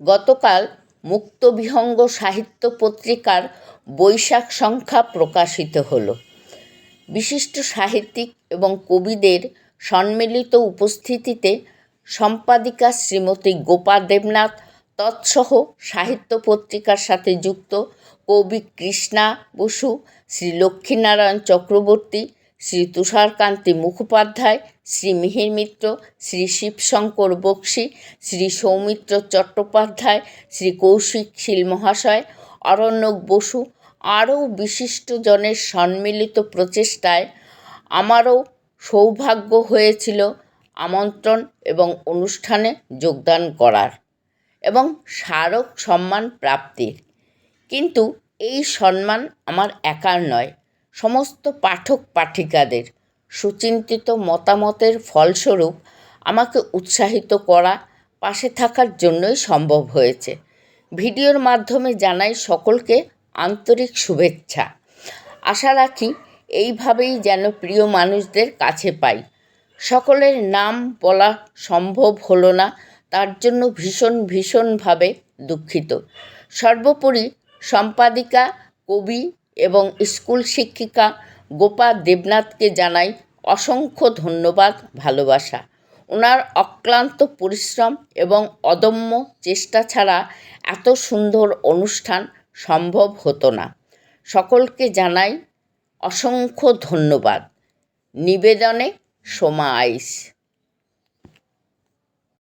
গতকাল মুক্তবিহঙ্গ সাহিত্য পত্রিকার বৈশাখ সংখ্যা প্রকাশিত হলো। বিশিষ্ট সাহিত্যিক এবং কবিদের সম্মিলিত উপস্থিতিতে সম্পাদিকা শ্রীমতী গোপা দেবনাথ, তৎসহ সাহিত্য পত্রিকার সাথে যুক্ত কবি কৃষ্ণা বসু, শ্রী লক্ষ্মীনারায়ণ চক্রবর্তী শ্রী তুষারকান্তি মুখোপাধ্যায়, শ্রী মিহির মিত্র, শ্রী শিবশঙ্কর বক্সি, শ্রী সৌমিত্র চট্টোপাধ্যায়, শ্রী কৌশিক শীল মহাশয়, অরণ্যক বসু, আরও বিশিষ্টজনের সম্মিলিত প্রচেষ্টায় আমারও সৌভাগ্য হয়েছিল আমন্ত্রণ এবং অনুষ্ঠানে যোগদান করার এবং স্মারক সম্মান প্রাপ্তির। কিন্তু এই সম্মান আমার একার নয় সমস্ত পাঠক পাঠিকাদের সুচিন্তিত মতামতের ফলস্বরূপ আমাকে উৎসাহিত করা পাশে থাকার জন্যই সম্ভব হয়েছে। ভিডিওর মাধ্যমে জানাই সকলকে আন্তরিক শুভেচ্ছা। আশা রাখি এইভাবেই যেন প্রিয় মানুষদের কাছে পাই। সকলের নাম বলা সম্ভব হলো না, তার জন্য ভীষণ ভীষণভাবে দুঃখিত। সর্বোপরি সম্পাদিকা, কবি এবং স্কুল শিক্ষিকা গোপা দেবনাথকে জানাই অসংখ্য ধন্যবাদ, ভালোবাসা। ওনার অক্লান্ত পরিশ্রম এবং অদম্য চেষ্টা ছাড়া এত সুন্দর অনুষ্ঠান সম্ভব হতো না। সকলকে জানাই অসংখ্য ধন্যবাদ। নিবেদনে সোমা আইস।